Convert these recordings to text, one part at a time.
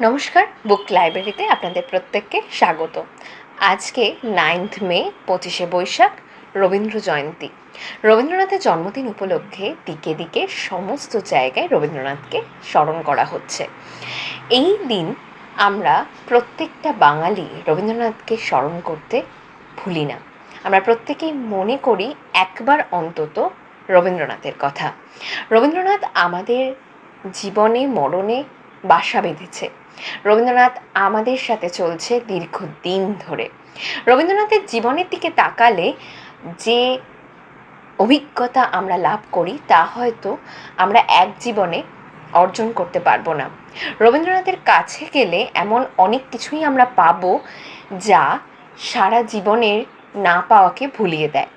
নমস্কার, বুক লাইব্রেরিতে আপনাদের প্রত্যেককে স্বাগত। আজকে নাইন্থ মে, পঁচিশে বৈশাখ, রবীন্দ্র জয়ন্তী। রবীন্দ্রনাথের জন্মদিন উপলক্ষে দিকে দিকে সমস্ত জায়গায় রবীন্দ্রনাথকে স্মরণ করা হচ্ছে। এই দিন আমরা প্রত্যেকটা বাঙালি রবীন্দ্রনাথকে স্মরণ করতে ভুলি না। আমরা প্রত্যেকেই মনে করি একবার অন্তত রবীন্দ্রনাথের কথা। রবীন্দ্রনাথ আমাদের জীবনে, মরণে বাসা বেঁধেছে। রবীন্দ্রনাথ আমাদের সাথে চলছে দীর্ঘদিন ধরে। রবীন্দ্রনাথের জীবনের দিকে তাকালে যে অভিজ্ঞতা আমরা লাভ করি, তা হয়তো আমরা এক জীবনে অর্জন করতে পারব না। রবীন্দ্রনাথের কাছে গেলে এমন অনেক কিছুই আমরা পাবো যা সারা জীবনের না পাওয়াকে ভুলিয়ে দেয়।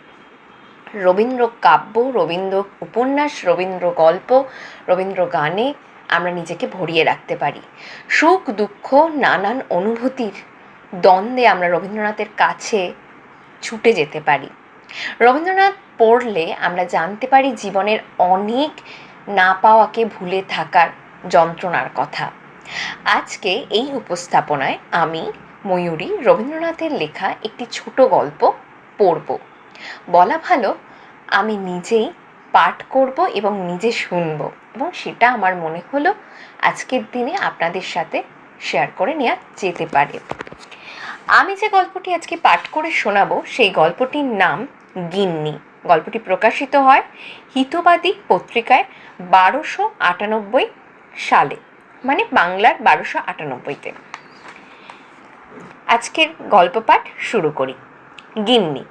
রবীন্দ্র কাব্য রবীন্দ্র উপন্যাস রবীন্দ্র গল্প রবীন্দ্র গানে আমরা নিজেকে ভরিয়ে রাখতে পারি। সুখ, দুঃখ, নানান অনুভূতির দ্বন্দ্বে আমরা রবীন্দ্রনাথের কাছে ছুটে যেতে পারি। রবীন্দ্রনাথ পড়লে আমরা জানতে পারি জীবনের অনেক না পাওয়াকে ভুলে থাকার যন্ত্রণার কথা। আজকে এই উপস্থাপনায় আমি, ময়ূরী, রবীন্দ্রনাথের লেখা একটি ছোট গল্প পড়ব। বলা ভালো, আমি নিজেই পাঠ করব এবং নিজে শুনব। এবং সেটা আমার মনে হলো আজকের দিনে আপনাদের সাথে শেয়ার করে নেওয়া যেতে পারে। আমি যে গল্পটি আজকে পাঠ করে শোনাবো, সেই গল্পটির নাম গিন্নি। গল্পটি প্রকাশিত হয় হিতবাদী পত্রিকায় বারোশো আটানব্বই সালে মানে বাংলার বারোশো আটানব্বইতে। আজকের গল্প পাঠ শুরু করি। গিন্নি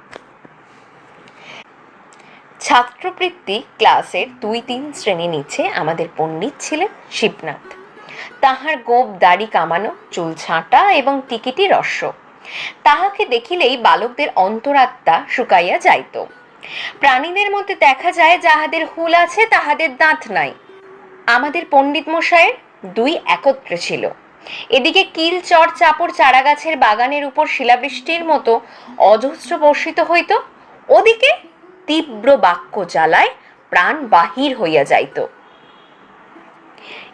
ছাত্রবৃত্তি ক্লাসের দুই তিন শ্রেণি নিচে আমাদের পণ্ডিত ছিলেন শিবনাথ। তাহার গোপ দাড়ি কামানো, চুল ছাঁটা এবং টিকিটি রস্য। তাহাকে দেখিলেই বালকদের অন্তরাত্মা শুকাইয়া যাইত। প্রাণীদের মধ্যে দেখা যায়, যাহাদের হুল আছে, তাহাদের দাঁত নাই। আমাদের পণ্ডিত মশাইয়ের দুই একত্রে ছিল। এদিকে কিল, চর, চাপড়, চারাগাছের বাগানের উপর শিলাবৃষ্টির মতো অজস্র বর্ষিত হইত। ওদিকে তীব্র বাক্য জ্বালায় প্রাণ বাহির হইয়া যাইত।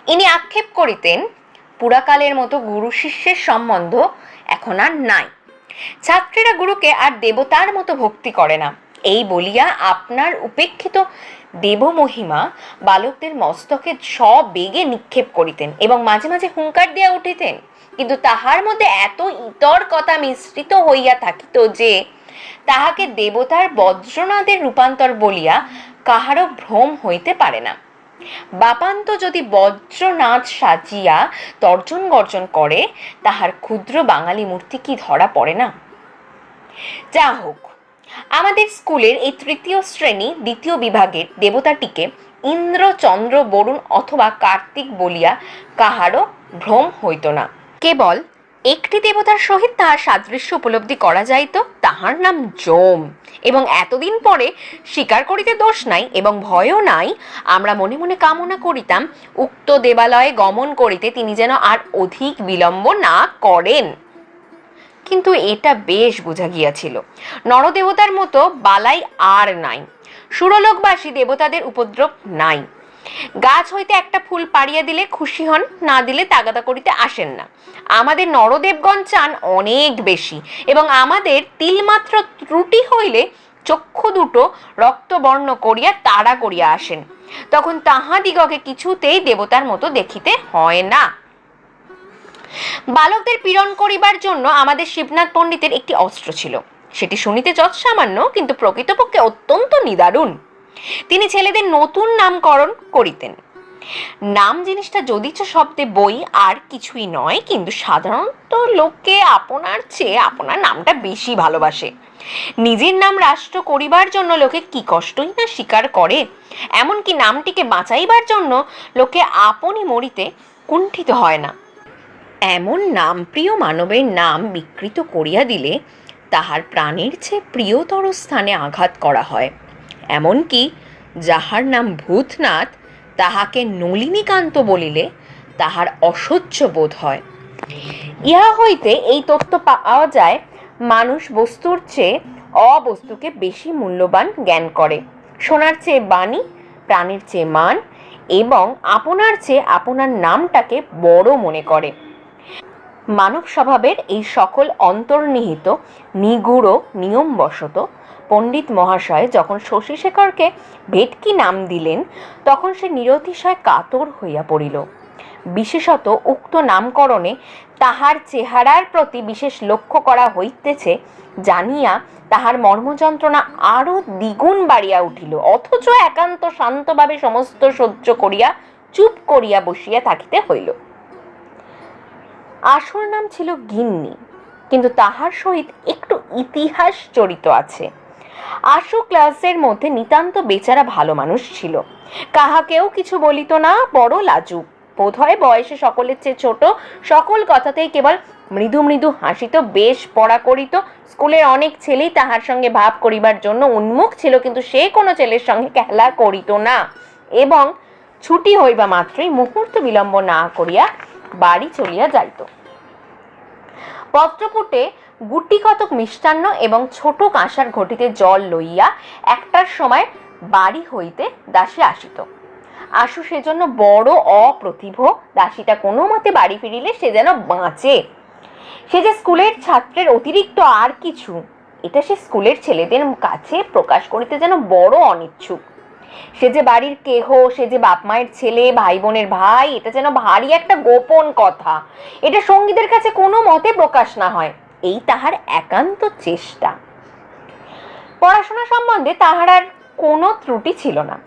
ইনি আক্ষেপ করিতেন, পুরাকালের মতো গুরু শিষ্যের সম্বন্ধ এখন আর নাই। ছাত্রীরা গুরুকে আর দেবতার মতো ভক্তি করে না। এই বলিয়া আপনার উপেক্ষিত দেবমহিমা বালকদের মস্তকে সবেগে নিক্ষেপ করিতেন এবং মাঝে মাঝে হুঙ্কার দিয়া উঠিতেন। কিন্তু তাহার মধ্যে এত ইতর কথা মিশ্রিত হইয়া থাকিত যে তাহাকে দেবতার বজ্রনাথের রূপান্তর বলিয়া কাহারও ভ্রম হইতে পারে না। বাপান্ত যদি বজ্রনাথ সাজিয়া তর্জন গর্জন করে, তাহার ক্ষুদ্র বাঙালি মূর্তি কি ধরা পড়ে না? যা হোক আমাদের স্কুলের এই তৃতীয় শ্রেণি দ্বিতীয় বিভাগের দেবতাটিকে ইন্দ্র চন্দ্র বরুণ অথবা কার্তিক বলিয়া কাহারও ভ্রম হইত না। কেবল একটি দেবতার সহিত তাহার সাদৃশ্য উপলব্ধি করা যাইত তাহার নাম জোম এবং এতদিন পরে স্বীকার করিতে দোষ নাই এবং ভয়ও নাই। আমরা মনে মনে কামনা করিতাম, উক্ত দেবালয়ে গমন করিতে তিনি যেন আর অধিক বিলম্ব না করেন। কিন্তু এটা বেশ বোঝা গিয়াছিল। নরদেবতার মতো বালাই আর নাই। সুরলোকবাসী দেবতাদের উপদ্রব নাই। গাছ হইতে একটা ফুল পাড়িয়া দিলে খুশি হন, না দিলে তাগাদা করিতে আসেন না। আমাদের নরদেবগণ চান অনেক বেশি এবং আমাদের তিলমাত্র ত্রুটি হইলে চক্ষু দুটো রক্তবর্ণ করিয়া তাড়া করিয়া আসেন। তখন তাহাদিগকে কিছুতেই দেবতার মতো দেখিতে হয় না। বালকদের পীড়ন করিবার জন্য আমাদের শিবনাথ পণ্ডিতের একটি অস্ত্র ছিল। সেটি শুনিতে যৎ সামান্য কিন্তু প্রকৃতপক্ষে অত্যন্ত নিদারুণ। তিনি ছেলেদের নতুন নামকরণ করিতেন। নাম জিনিসটা যদিচ শব্দে বই, আর কিছুই নয়, কিন্তু সাধারণত লোকে আপনার চেয়ে আপনার নামটা বেশি ভালোবাসে। নিজের নাম রাষ্ট্র করিবার জন্য লোকে কি কষ্টই না স্বীকার করে, এমনকি নামটিকে বাঁচাইবার জন্য লোকে আপনি মরিতে কুণ্ঠিত হয় না। এমন নাম প্রিয় মানবের নাম বিকৃত করিয়া দিলে তাহার প্রাণের চেয়ে প্রিয়তর স্থানে আঘাত করা হয়। এমনকি যাহার নাম ভূতনাথ, তাহাকে নলিনীকান্ত বলিলে তাহার অসহ্য বোধ হয়। ইহা হইতে এই তথ্য পাওয়া যায়, মানুষ বস্তুর চেয়ে অবস্তুকে বেশি মূল্যবান জ্ঞান করে। সোনার চেয়ে বাণী, প্রাণীর চেয়ে মান এবং আপনার চেয়ে আপনার নামটাকে বড় মনে করে। মানব স্বভাবের এই সকল অন্তর্নিহিত নিগূঢ় নিয়মবশত পণ্ডিত মহাশয় যখন শশীশেখরকে ভেটকি নাম দিলেন, তখন সে নিরতিশয় কাতর হইয়া পড়িল। বিশেষত উক্ত নামকরণে তাহার চেহারার প্রতি বিশেষ লক্ষ্য করা হইতেছে, জানিয়া তাহার মর্মযন্ত্রণা আরও দ্বিগুণ বাড়িয়া উঠিল, অথচ একান্ত শান্তভাবে সমস্ত সহ্য করিয়া, চুপ করিয়া বসিয়া থাকিতে হইল। আসল নাম ছিল গিন্নি, কিন্তু তাহার সহিত একটু ইতিহাস জড়িত আছে। আশু ক্লাসের মধ্যে নিতান্ত বেচারা ভালো মানুষ ছিল। কাহাকেও কিছু বলিত না, বড় লাজুক। বোধ হয় বয়সে সকলের চেয়ে ছোট, সকল কথাতেই কেবল মৃদু মৃদু হাসিত, বেশ পড়া করিত। স্কুলের অনেক ছেলেই তাহার সঙ্গে ভাব করিবার জন্য উন্মুখ ছিল, কিন্তু সে কোনো ছেলের সঙ্গে খেলা করিত না। এবং ছুটি হইবা মাত্রই মুহূর্ত বিলম্ব না করিয়া বাড়ি চলিয়া যাইত। পত্রপুটে গুটি কতক মিষ্টান্ন এবং ছোট কাঁসার ঘটিতে জল লইয়া একটার সময় বাড়ি হইতে দাসী আসিত। আশু সেজন্য বড় অপ্রতিভ, দাসীটা কোনো মতে বাড়ি ফিরিলে সে যেন বাঁচে। সে যে স্কুলের ছাত্রের অতিরিক্ত আর কিছু, এটা সে স্কুলের ছেলেদের কাছে প্রকাশ করিতে যেন বড় অনিচ্ছুক। সে যে বাড়ির কেহ, সে যে বাপ মায়ের ছেলে ভাই বোনের ভাই, এটা যেন ভারী একটা গোপন কথা। এটা সঙ্গীদের কাছে কোনো মতে প্রকাশ না হয়। এই তাহার একান্ত চেষ্টা। পড়াশোনা সম্বন্ধে তাহার আর কোনো ত্রুটি ছিল না।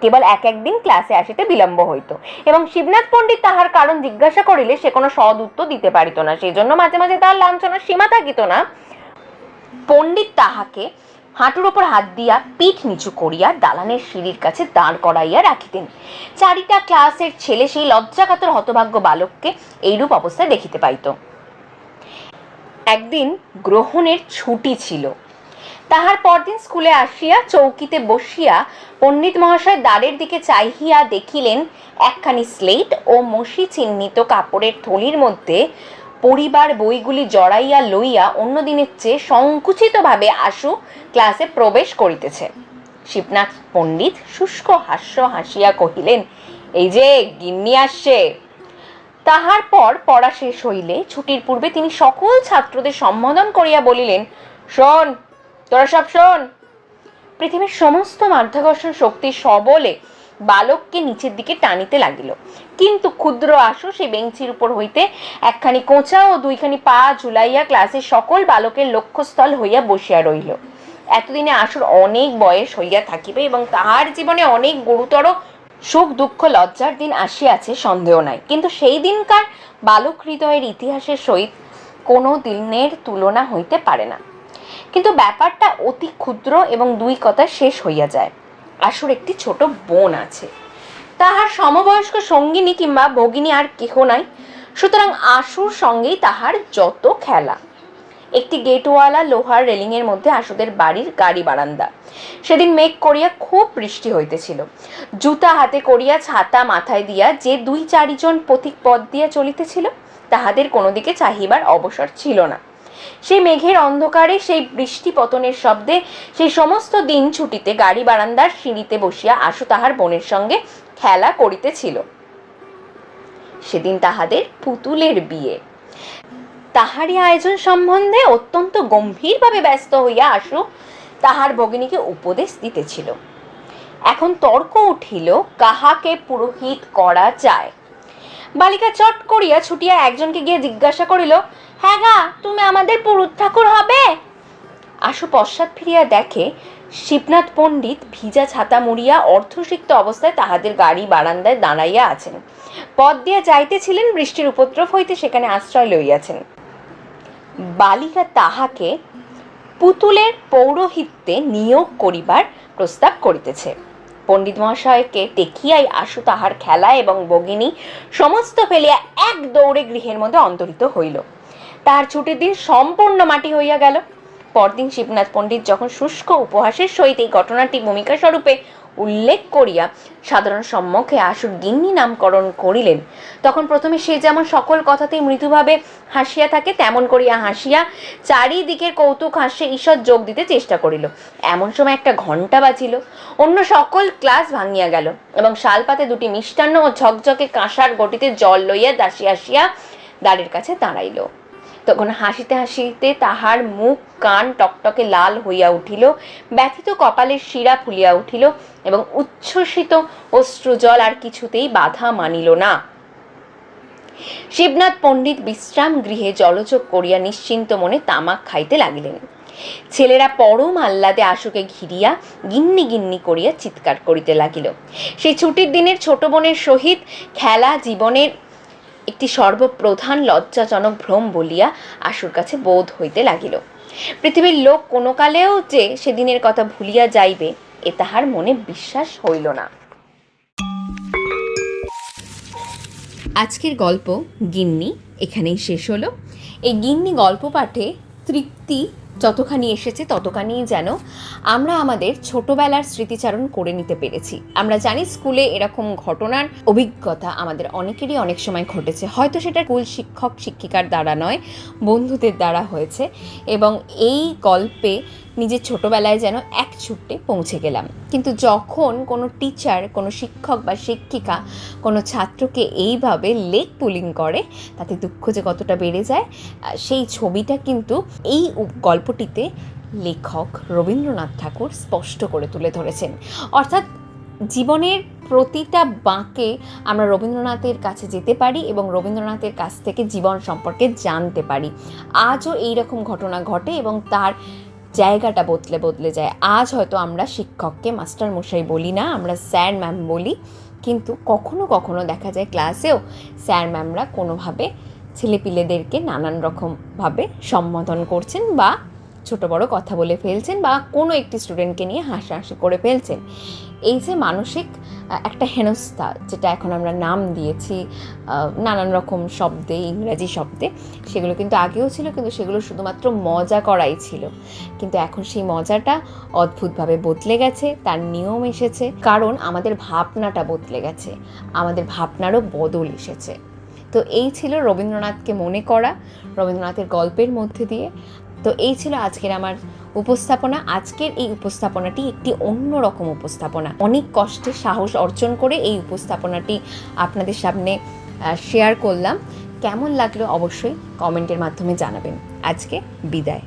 কেবল এক একদিন ক্লাসে আসিতে বিলম্ব হইত এবং শিবনাথ পণ্ডিত তাহার কারণ জিজ্ঞাসা করিলে সে কোনো সদ উত্তর দিতে পারিত না। সেই জন্য মাঝে মাঝে তাহার লাঞ্ছনার সীমা থাকিত না। পণ্ডিত তাহাকে হাঁটুর ওপর হাত দিয়া পিঠ নিচু করিয়া দালানের সিঁড়ির কাছে দাঁড় করাইয়া রাখিতেন। চারিটা ক্লাসের ছেলে সেই লজ্জাকাতর হতভাগ্য বালককে এইরূপ অবস্থায় দেখিতে পাইত। একদিন গ্রহণের ছুটি ছিল। তাহার পরদিন স্কুলে আসিয়া চৌকিতে বসিয়া পণ্ডিত মহাশয় দ্বারের দিকে চাহিয়া দেখিলেন, একখানি স্লেট ও মসি চিহ্নিত কাপড়ের থলির মধ্যে পরিবার বইগুলি জড়াইয়া লইয়া অন্য দিনের চেয়ে সংকুচিতভাবে আশু ক্লাসে প্রবেশ করিতেছে। শিবনাথ পণ্ডিত শুষ্ক হাস্য হাসিয়া কহিলেন, এই যে, গিন্নি আসছে। তাহার পর পড়া শেষ হইলে ছুটির পূর্বে তিনি সকল ছাত্রদের সম্বোধন করিয়া বলিলেন, শোন, তোরা সব শোন। পৃথিবীর সমস্ত মাধ্যাকর্ষণ শক্তি সবলে বালককে নিচের দিকে টানিতে লাগিল। কিন্তু ক্ষুদ্র আশু সেই বেঞ্চির উপর হইতে একখানি কোঁচা ও দুইখানি পা ঝুলাইয়া ক্লাসের সকল বালকের লক্ষ্যস্থল হইয়া বসিয়া রহিল এতদিনে আশুর অনেক বয়স হইয়া থাকিবে এবং তাহার জীবনে অনেক গুরুতর সুখ, দুঃখ, লজ্জার দিন আসিয়াছে, সন্দেহ নাই। কিন্তু সেই দিনকার বালক হৃদয়ের ইতিহাসের সহিত কোনো দিনের তুলনা হইতে পারে না। কিন্তু ব্যাপারটা অতি ক্ষুদ্র এবং দুই কথা শেষ হইয়া যায়। আশুর একটি ছোট বোন আছে। তাহার সমবয়স্ক সঙ্গিনী কিংবা ভগিনী আর কেহ নাই। সুতরাং আশুর সঙ্গেই তাহার যত খেলা। একটি গেটওয়ালা লোহার রেলিংয়ের মধ্যে আশুদের বাড়ির গাড়ি বারান্দা। সেদিন মেঘ করিয়া খুব বৃষ্টি হইতেছিল। জুতা হাতে করিয়া ছাতা মাথায় দিয়া যে দুই চারিজন পথিক পথ দিয়া চলিতেছিল, তাহাদের কোনো দিকে চাহিবার অবসর ছিল না। সেই মেঘের অন্ধকারে সেই বৃষ্টি পতনের শব্দে সেই সমস্ত দিন ছুটিতে গাড়ি বারান্দার সিঁড়িতে বসিয়া আশু তাহার বোনের সঙ্গে খেলা করিতেছিল। সেদিন তাহাদের পুতুলের বিয়ে। তাহারই আয়োজন সম্বন্ধে অত্যন্ত গম্ভীরভাবে ব্যস্ত হইয়া আশু তাহার ভগিনীকে উপদেশ দিতেছিল। এখন তর্ক উঠিল, কাহাকে পুরোহিত করা যায়? বালিকা চট করিয়া ছুটিয়া একজনকে গিয়ে জিজ্ঞাসা করিল হ্যাঁ গা, তুমি আমাদের পুরুত ঠাকুর হবে। আশু পশ্চাৎ ফিরিয়া দেখে শিবনাথ পণ্ডিত ভিজা ছাতা মুড়িয়া অর্ধসিক্ত অবস্থায় তাহাদের গাড়ি বারান্দায় দাঁড়াইয়া আছেন। পথ দিয়া যাইতেছিলেন, বৃষ্টির উপদ্রব হইতে সেখানে আশ্রয় লইয়াছেন। বালিকা তাহাকে পুতুলের পৌরোহিত্যে নিয়োগ করিবার প্রস্তাব করিতেছে। পণ্ডিত মহাশয়কে টেকিয়াই আশু তাহার খেলা এবং বগিনী সমস্ত ফেলিয়া এক দৌড়ে গৃহের মধ্যে অন্তরিত হইল। তাহার ছুটির দিন সম্পূর্ণ মাটি হইয়া গেল। পরদিন শিবনাথ পণ্ডিত যখন শুষ্ক উপহাসের সহিত এই ঘটনাটি ভূমিকা স্বরূপে উল্লেখ করিয়া সাধারণ সম্মুখে আশুর গিন্নি নামকরণ করিলেন, তখন প্রথমে সে যেমন সকল কথাতেই মৃদুভাবে হাসিয়া থাকে, তেমন করিয়া হাসিয়া চারিদিকের কৌতুক হাস্যে ঈশ্বর যোগ দিতে চেষ্টা করিল। এমন সময় একটা ঘণ্টা বাজিল, অন্য সকল ক্লাস ভাঙিয়া গেল এবং শালপাতে দুটি মিষ্টান্ন ও ঝকঝকে কাঁসার গটিতে জল লইয়া দাসী আসিয়া দ্বারের কাছে দাঁড়াইল। তখন হাসিতে হাসিতে তাহার মুখ, কান টকটকে লাল হইয়া উঠিল, ব্যথিত কপালের শিরা ফুলিয়া উঠিল এবং উচ্ছ্বসিত অশ্রুজল আর কিছুতেই বাধা মানিল না। শিবনাথ পণ্ডিত বিশ্রাম গৃহে জলযোগ করিয়া নিশ্চিন্ত মনে তামাক খাইতে লাগিলেন। ছেলেরা পরম আহ্লাদে আশুকে ঘিরিয়া গিন্নি গিন্নি করিয়া চিৎকার করিতে লাগিল। সেই ছুটির দিনের ছোট বোনের সহিত খেলা জীবনের একটি সর্বপ্রধান লজ্জাজনক ভ্রম বলিয়া আশুর কাছে বোধ হইতে লাগিল। পৃথিবীর লোক কোনো কালেও যে সেদিনের কথা ভুলিয়া যাইবে, এ তাহার মনে বিশ্বাস হইল না। আজকের গল্প গিন্নি, এখানেই শেষ হলো। এই গিন্নি গল্প পাঠে তৃপ্তি যতখানি এসেছে ততখানি যেন আমরা আমাদের ছোটবেলার স্মৃতিচারণ করে নিতে পেরেছি। আমরা জানি স্কুলে এরকম ঘটনার অভিজ্ঞতা আমাদের অনেকেরই অনেক সময় ঘটেছে। হয়তো সেটা স্কুল শিক্ষক, শিক্ষিকার দ্বারা নয়, বন্ধুদের দ্বারা হয়েছে। এবং এই গল্পে নিজের ছোটবেলায় যেন এক ছুট্টে পৌঁছে গেলাম। কিন্তু যখন কোনো টিচার কোনো শিক্ষক বা শিক্ষিকা কোনো ছাত্রকে এইভাবে লেক পুলিং করে, তাতে দুঃখ যে কতটা বেড়ে যায় সেই ছবিটা কিন্তু এই গল্পটিতে লেখক রবীন্দ্রনাথ ঠাকুর স্পষ্ট করে তুলে ধরেছেন। অর্থাৎ জীবনের প্রতিটা বাঁকে আমরা রবীন্দ্রনাথের কাছে যেতে পারি এবং রবীন্দ্রনাথের কাছ থেকে জীবন সম্পর্কে জানতে পারি। আজও এই রকম ঘটনা ঘটে এবং তার জায়গাটা বদলে বদলে যায়। আজ হয়তো আমরা শিক্ষককে মাস্টার মশাই বলি না, আমরা স্যার ম্যাম বলি, কিন্তু কখনো কখনো দেখা যায় ক্লাসেও স্যার ম্যামরা কোনোভাবে ছেলেপিলেদেরকে নানান রকমভাবে সম্বোধন করছেন বা ছোট বড় কথা বলে ফেলছেন বা কোনো একটি স্টুডেন্টকে নিয়ে হাসাহাসি করে ফেলছেন। এই যে মানসিক একটা হেনস্থা, যেটা এখন আমরা নাম দিয়েছি নানান রকম শব্দে, ইংরাজি শব্দে, সেগুলো কিন্তু আগেও ছিল, কিন্তু সেগুলো শুধুমাত্র মজা করাই ছিল। কিন্তু এখন সেই মজাটা অদ্ভুতভাবে বদলে গেছে, তার নিয়ম এসেছে। কারণ আমাদের ভাবনাটা বদলে গেছে, আমাদের ভাবনারও বদল এসেছে। তো এই ছিল রবীন্দ্রনাথকে মনে করা, রবীন্দ্রনাথের গল্পের মধ্যে দিয়ে। তো এই ছিল আজকের আমার উপস্থাপনা। আজকের এই উপস্থাপনাটি একটি অন্য রকম উপস্থাপনা। অনেক কষ্টে সাহস অর্জন করে এই উপস্থাপনাটি আপনাদের সামনে শেয়ার করলাম। কেমন লাগল অবশ্যই কমেন্টের মাধ্যমে জানাবেন। আজকে বিদায়।